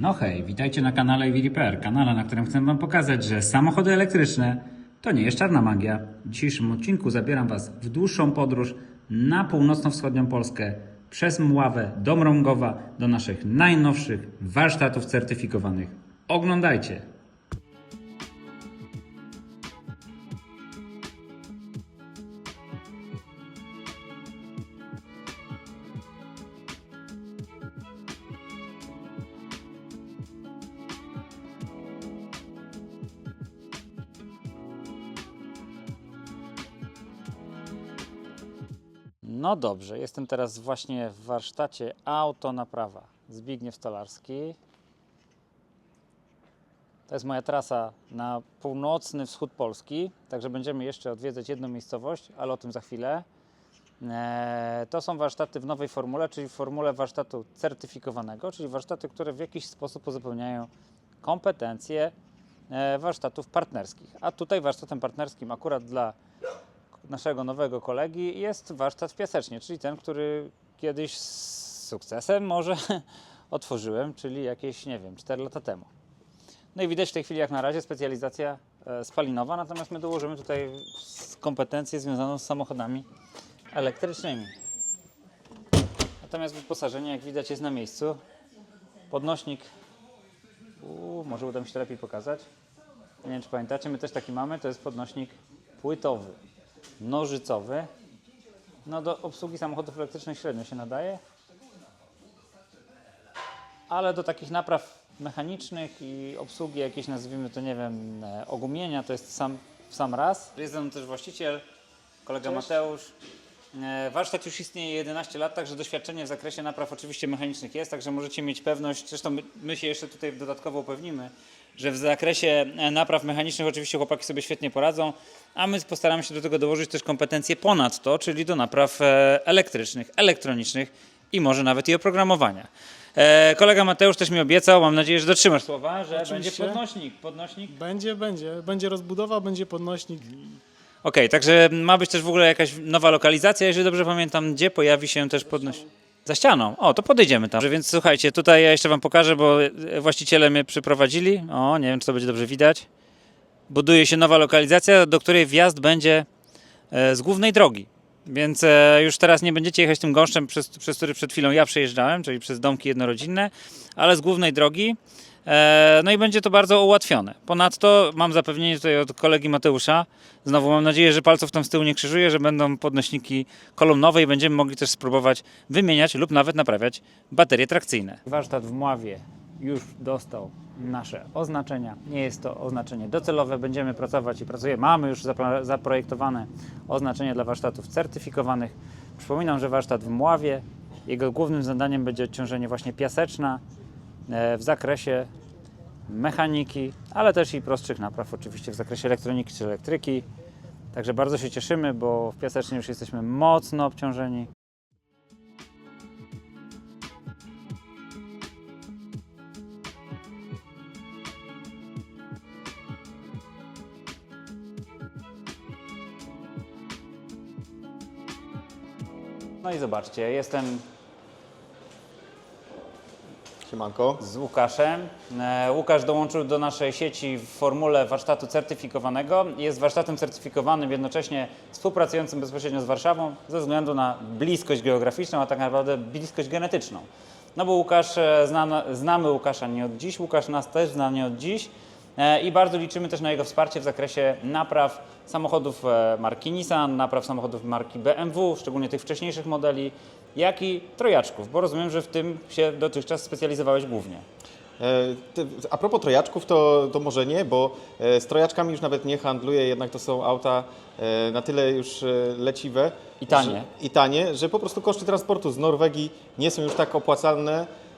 No hej, witajcie na kanale Repair, kanale, na którym chcę Wam pokazać, że samochody elektryczne to nie jest czarna magia. W dzisiejszym odcinku zabieram Was w dłuższą podróż na północno-wschodnią Polskę przez Mławę do Mrągowa do naszych najnowszych warsztatów certyfikowanych. Oglądajcie! No dobrze, jestem teraz właśnie w warsztacie Auto Naprawa. Zbigniew Stolarski. To jest moja trasa na północny wschód Polski, także będziemy jeszcze odwiedzać jedną miejscowość, ale o tym za chwilę. Eee, To są warsztaty w nowej formule, czyli w formule warsztatu certyfikowanego, czyli warsztaty, które w jakiś sposób uzupełniają kompetencje e, warsztatów partnerskich. A tutaj warsztatem partnerskim akurat dla naszego nowego kolegi jest warsztat w Piasecznie, czyli ten, który kiedyś z sukcesem może otworzyłem, czyli jakieś, nie wiem, 4 lata temu. No i widać w tej chwili jak na razie specjalizacja e, spalinowa, natomiast my dołożymy tutaj kompetencję związaną z samochodami elektrycznymi. Natomiast wyposażenie, jak widać, jest na miejscu. Podnośnik, Uuu, może uda mi się lepiej pokazać. Nie wiem, czy pamiętacie, my też taki mamy, to jest podnośnik płytowy nożycowy. No do obsługi samochodów elektrycznych średnio się nadaje, ale do takich napraw mechanicznych i obsługi jakieś nazwijmy to nie wiem, e, ogumienia to jest sam, sam raz. Jest ze mną też właściciel, kolega Mateusz. E, Warsztat już istnieje 11 lat, także doświadczenie w zakresie napraw oczywiście mechanicznych jest, także możecie mieć pewność, zresztą my, my się jeszcze tutaj dodatkowo upewnimy, że w zakresie e, napraw mechanicznych oczywiście chłopaki sobie świetnie poradzą, a my postaramy się do tego dołożyć też kompetencje ponad to, czyli do napraw e, elektrycznych, elektronicznych i może nawet i oprogramowania. E, Kolega Mateusz też mi obiecał, mam nadzieję, że dotrzymasz słowa, że Oczywiście. będzie podnośnik, podnośnik Będzie, będzie. Będzie rozbudowa, będzie podnośnik. Okej, także ma być też w ogóle jakaś nowa lokalizacja, jeżeli dobrze pamiętam, gdzie pojawi się też podnoś... Za ścianą. O, to podejdziemy tam. Więc słuchajcie, tutaj ja jeszcze wam pokażę, bo e, właściciele mnie przyprowadzili. O, nie wiem, czy to będzie dobrze widać. Buduje się nowa lokalizacja, do której wjazd będzie e, z głównej drogi. Więc e, już teraz nie będziecie jechać tym gąszczem, przez, przez który przed chwilą ja przejeżdżałem, czyli przez domki jednorodzinne, ale z głównej drogi. E, No i będzie to bardzo ułatwione. Ponadto mam zapewnienie tutaj od kolegi Mateusza. Znowu mam nadzieję, że palców tam z tyłu nie krzyżuje, że będą podnośniki kolumnowe i będziemy mogli też spróbować wymieniać lub nawet naprawiać baterie trakcyjne. Warsztat w Mławie już dostał nasze oznaczenia. Nie jest to oznaczenie docelowe. Będziemy pracować i pracujemy. Mamy już zaprojektowane oznaczenia dla warsztatów certyfikowanych. Przypominam, że warsztat w Mławie, jego głównym zadaniem będzie odciążenie właśnie piaseczna w zakresie mechaniki, ale też i prostszych napraw oczywiście w zakresie elektroniki czy elektryki. Także bardzo się cieszymy, bo w Piasecznie już jesteśmy mocno obciążeni. No i zobaczcie, jestem Siemanko. z Łukaszem. E, Łukasz dołączył do naszej sieci w formule warsztatu certyfikowanego. Jest warsztatem certyfikowanym, jednocześnie współpracującym bezpośrednio z Warszawą ze względu na bliskość geograficzną, a tak naprawdę bliskość genetyczną. No bo Łukasz, e, zna, znamy Łukasza nie od dziś, Łukasz nas też zna nie od dziś i bardzo liczymy też na jego wsparcie w zakresie napraw samochodów e, marki Nissan, napraw samochodów marki BMW, szczególnie tych wcześniejszych modeli, jak i trojaczków, bo rozumiem, że w tym się dotychczas specjalizowałeś głównie. E, A propos trojaczków, to, to może nie, bo e, z trojaczkami już nawet nie handluję, jednak to są auta e, na tyle już e, leciwe. I tanie. Że, I tanie, że po prostu koszty transportu z Norwegii nie są już tak opłacalne, e,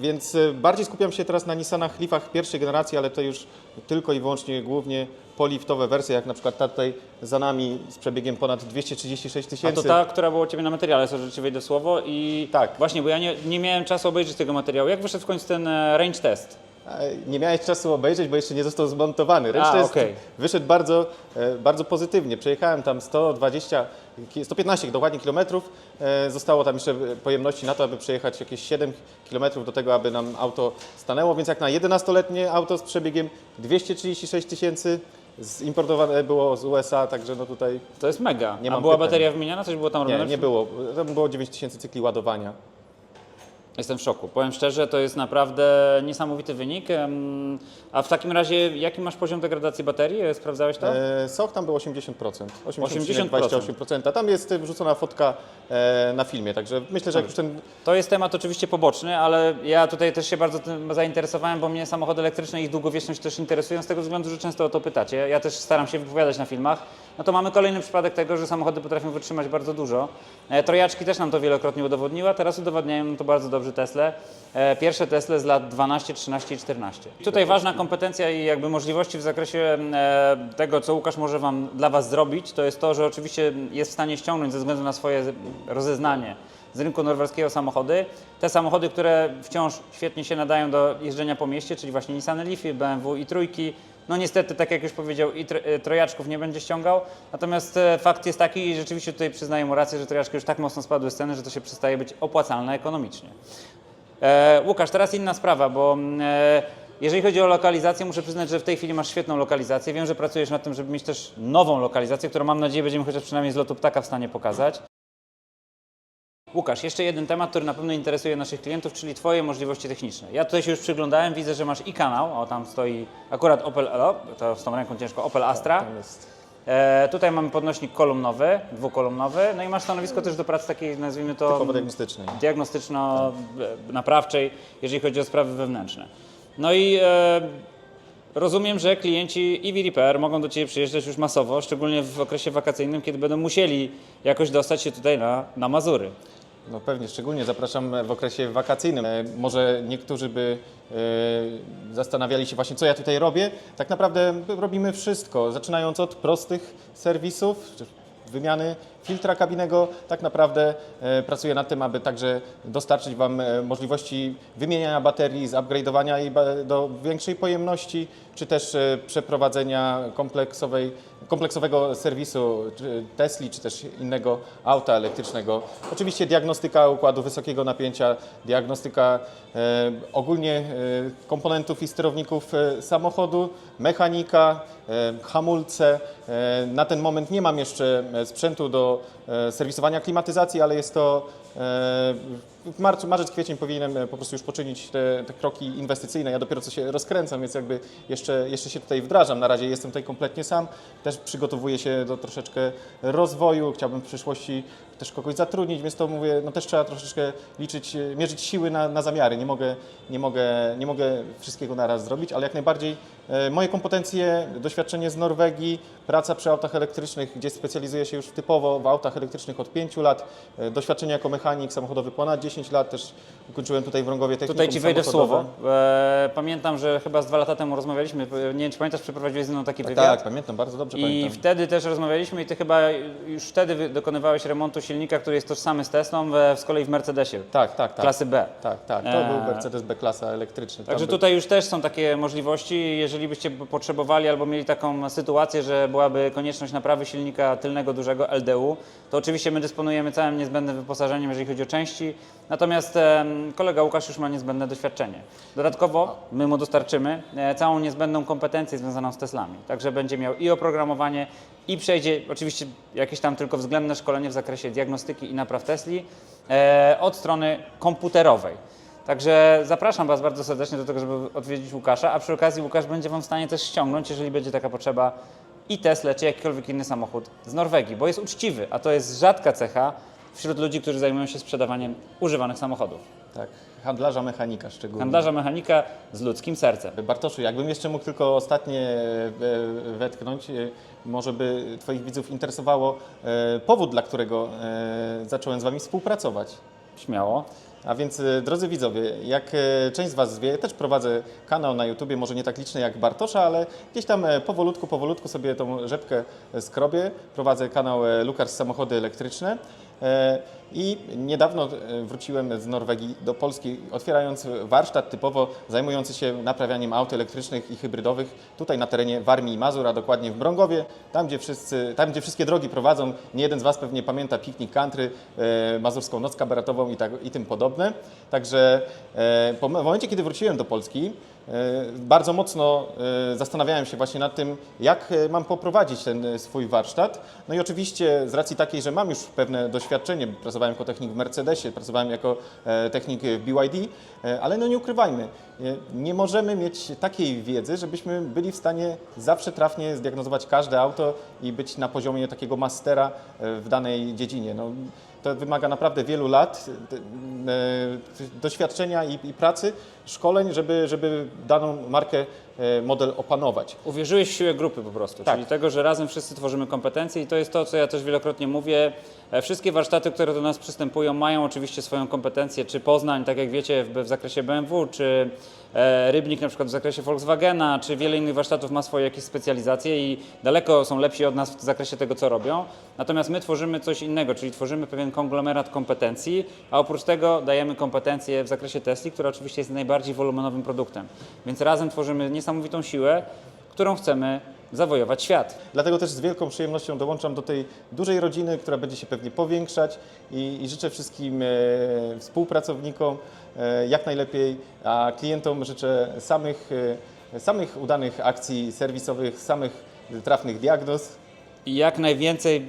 więc e, bardziej skupiam się teraz na Nissanach Leafach pierwszej generacji, ale to już tylko i wyłącznie głównie poliftowe wersje, jak na przykład ta tutaj za nami z przebiegiem ponad 236 A tysięcy. to ta, która była u Ciebie na materiale, sorry, że wejdę słowo i Tak. właśnie, bo ja nie, nie miałem czasu obejrzeć tego materiału. Jak wyszedł w końcu ten e, range test? E, Nie miałeś czasu obejrzeć, bo jeszcze nie został zmontowany. Reszta A, jest, wyszedł bardzo, e, bardzo pozytywnie. Przejechałem tam 120, ki- 115 dokładnie kilometrów. E, Zostało tam jeszcze pojemności na to, aby przejechać jakieś 7 kilometrów do tego, aby nam auto stanęło, więc jak na 11-letnie auto z przebiegiem 236 tysięcy, zimportowane było z USA, także no tutaj To jest mega. Nie A była pytań. bateria wymieniana? Coś było tam robione? nie, nie było. Tam było 9 tysięcy cykli ładowania. Jestem w szoku. Powiem szczerze, to jest naprawdę niesamowity wynik. A w takim razie, jaki masz poziom degradacji baterii? E, Sprawdzałeś to? E, SOC tam było 80%. 80%. 80,28%. A tam jest wrzucona fotka e, na filmie, także myślę, że jak już ten To jest temat oczywiście poboczny, ale ja tutaj też się bardzo tym zainteresowałem, bo mnie samochody elektryczne i ich długowieczność też interesują z tego względu, że często o to pytacie. Ja też staram się wypowiadać na filmach. No to mamy kolejny przypadek tego, że samochody potrafią wytrzymać bardzo dużo. E, Trojaczki też nam to wielokrotnie udowodniła, teraz udowadniają to bardzo dobrze Tesle. E, Pierwsze Tesle z lat 12, 13 i 14. Tutaj ważna kompetencja i jakby możliwości w zakresie e, tego, co Łukasz może wam, dla Was zrobić, to jest to, że oczywiście jest w stanie ściągnąć ze względu na swoje rozeznanie z rynku norweskiego samochody. Te samochody, które wciąż świetnie się nadają do jeżdżenia po mieście, czyli właśnie Nissan Leafy, BMW i trójki. No niestety, tak jak już powiedział, i e, trojaczków nie będzie ściągał. Natomiast e, fakt jest taki, i rzeczywiście tutaj przyznaję mu rację, że trojaczki już tak mocno spadły z ceny, że to się przestaje być opłacalne ekonomicznie. E, Łukasz, teraz inna sprawa, bo mm, e, jeżeli chodzi o lokalizację, muszę przyznać, że w tej chwili masz świetną lokalizację. Wiem, że pracujesz nad tym, żeby mieć też nową lokalizację, którą mam nadzieję będziemy chociaż przynajmniej z lotu ptaka w stanie pokazać. Łukasz, jeszcze jeden temat, który na pewno interesuje naszych klientów, czyli Twoje możliwości techniczne. Ja tutaj się już przyglądałem, widzę, że masz i kanał, o tam stoi akurat Opel, o, to z tą ręką ciężko, Opel Astra. tam jest. E, tutaj mamy podnośnik kolumnowy, dwukolumnowy, no i masz stanowisko też do pracy takiej, nazwijmy to... Typowo diagnostycznej. diagnostyczno-naprawczej, jeżeli chodzi o sprawy wewnętrzne. No i e, rozumiem, że klienci EV Repair mogą do Ciebie przyjeżdżać już masowo, szczególnie w okresie wakacyjnym, kiedy będą musieli jakoś dostać się tutaj na, na Mazury. No pewnie, szczególnie zapraszam w okresie wakacyjnym. E, Może niektórzy by e, zastanawiali się właśnie, co ja tutaj robię. Tak naprawdę robimy wszystko, zaczynając od prostych serwisów, czy wymiany filtra kabinnego. Tak naprawdę e, pracuję nad tym, aby także dostarczyć Wam e, możliwości wymieniania baterii, zupgrade'owania jej do większej pojemności, czy też e, przeprowadzenia kompleksowej, kompleksowego serwisu czy Tesli, czy też innego auta elektrycznego. Oczywiście diagnostyka układu wysokiego napięcia, diagnostyka ogólnie komponentów i sterowników samochodu, mechanika, hamulce. Na ten moment nie mam jeszcze sprzętu do e, serwisowania klimatyzacji, ale jest to w marcu, marzec, kwiecień powinienem e, po prostu już poczynić te, te kroki inwestycyjne. Ja dopiero co się rozkręcam, więc jakby jeszcze, jeszcze się tutaj wdrażam. Na razie jestem tutaj kompletnie sam. Też przygotowuję się do troszeczkę rozwoju. Chciałbym w przyszłości też kogoś zatrudnić, więc to mówię, no też trzeba troszeczkę liczyć, e, mierzyć siły na, na zamiary. Nie mogę, nie, mogę, nie mogę wszystkiego naraz zrobić, ale jak najbardziej e, moje kompetencje, doświadczenie z Norwegii, praca przy autach elektrycznych, gdzie specjalizuję się już typowo w autach elektrycznych od 5 lat, e, doświadczenie jako samochodowy ponad 10 lat, też ukończyłem tutaj w Rągowie technikum Tutaj Ci wejdę w samochodowe. słowo. E, pamiętam, że chyba z dwa lata temu rozmawialiśmy, nie wiem czy pamiętasz, przeprowadziłeś ze mną taki wywiad. Tak, pamiętam, bardzo dobrze I pamiętam. wtedy też rozmawialiśmy i Ty chyba już wtedy wy- dokonywałeś remontu silnika, który jest tożsamy z Teslą, w, z kolei w Mercedesie, Tak, tak, tak. klasy B. Tak, tak. To Eee. był Mercedes B-klasa elektryczny. Tam Także był- tutaj już też są takie możliwości, jeżeli byście p- potrzebowali albo mieli taką sytuację, że byłaby konieczność naprawy silnika tylnego dużego LDU, to oczywiście my dysponujemy całym niezbędnym wyposażeniem, jeżeli chodzi o części, natomiast kolega Łukasz już ma niezbędne doświadczenie. Dodatkowo my mu dostarczymy e, całą niezbędną kompetencję związaną z Teslami, także będzie miał i oprogramowanie, i przejdzie oczywiście jakieś tam tylko względne szkolenie w zakresie diagnostyki i napraw Tesli e, od strony komputerowej. Także zapraszam Was bardzo serdecznie do tego, żeby odwiedzić Łukasza, a przy okazji Łukasz będzie Wam w stanie też ściągnąć, jeżeli będzie taka potrzeba, i Tesla, czy jakikolwiek inny samochód z Norwegii, bo jest uczciwy, a to jest rzadka cecha wśród ludzi, którzy zajmują się sprzedawaniem używanych samochodów. Tak, handlarza mechanika szczególnie. Handlarza mechanika z ludzkim sercem. Bartoszu, jakbym jeszcze mógł tylko ostatnie e, wetknąć, e, może by Twoich widzów interesowało e, powód, dla którego e, zacząłem z Wami współpracować. Śmiało. A więc, e, drodzy widzowie, jak e, część z Was wie, też prowadzę kanał na YouTubie, może nie tak liczny jak Bartosza, ale gdzieś tam e, powolutku, powolutku sobie tą rzepkę e, skrobię. Prowadzę kanał e, Lukas Samochody Elektryczne. E, I niedawno e, wróciłem z Norwegii do Polski, otwierając warsztat typowo zajmujący się naprawianiem aut elektrycznych i hybrydowych tutaj na terenie Warmii i Mazur, a dokładnie w Brągowie, tam gdzie, wszyscy, tam gdzie wszystkie drogi prowadzą. Nie jeden z Was pewnie pamięta piknik country, e, mazurską noc kabaretową i, tak, i tym podobne. Także w momencie, kiedy wróciłem do Polski, bardzo mocno e, zastanawiałem się właśnie nad tym, jak e, mam poprowadzić ten e, swój warsztat. No i oczywiście z racji takiej, że mam już pewne doświadczenie, pracowałem jako technik w Mercedesie, pracowałem jako e, technik w BYD, e, ale no nie ukrywajmy, e, nie możemy mieć takiej wiedzy, żebyśmy byli w stanie zawsze trafnie zdiagnozować każde auto i być na poziomie takiego mastera e, w danej dziedzinie. No, to wymaga naprawdę wielu lat e, e, doświadczenia i, i pracy, szkoleń, żeby, żeby daną markę, e, model opanować. Uwierzyłeś w siłę grupy po prostu, Tak. czyli tego, że razem wszyscy tworzymy kompetencje i to jest to, co ja też wielokrotnie mówię. E, Wszystkie warsztaty, które do nas przystępują, mają oczywiście swoją kompetencję, czy Poznań, tak jak wiecie, w, w zakresie BMW, czy e, Rybnik na przykład w zakresie Volkswagena, czy wiele innych warsztatów ma swoje jakieś specjalizacje i daleko są lepsi od nas w zakresie tego, co robią. Natomiast my tworzymy coś innego, czyli tworzymy pewien konglomerat kompetencji, a oprócz tego dajemy kompetencje w zakresie Tesli, która oczywiście jest najbardziej wolumenowym produktem. Więc razem tworzymy niesamowitą siłę, którą chcemy zawojować świat. Dlatego też z wielką przyjemnością dołączam do tej dużej rodziny, która będzie się pewnie powiększać i, i życzę wszystkim e, współpracownikom e, jak najlepiej, a klientom życzę samych, e, samych udanych akcji serwisowych, samych trafnych diagnoz. I jak najwięcej,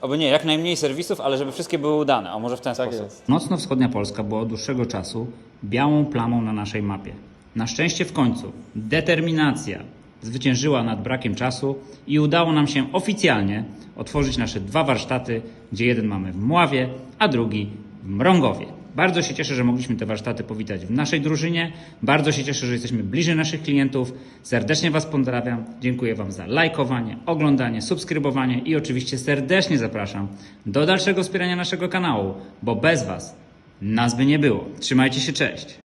albo nie, jak najmniej serwisów, ale żeby wszystkie były udane. O może w ten Tak sposób. jest. Mocno-wschodnia Polska była od dłuższego czasu białą plamą na naszej mapie. Na szczęście w końcu determinacja zwyciężyła nad brakiem czasu i udało nam się oficjalnie otworzyć nasze dwa warsztaty, gdzie jeden mamy w Mławie, a drugi w Mrągowie. Bardzo się cieszę, że mogliśmy te warsztaty powitać w naszej drużynie. Bardzo się cieszę, że jesteśmy bliżej naszych klientów. Serdecznie Was pozdrawiam. Dziękuję Wam za lajkowanie, oglądanie, subskrybowanie i oczywiście serdecznie zapraszam do dalszego wspierania naszego kanału, bo bez Was nas by nie było. Trzymajcie się, cześć!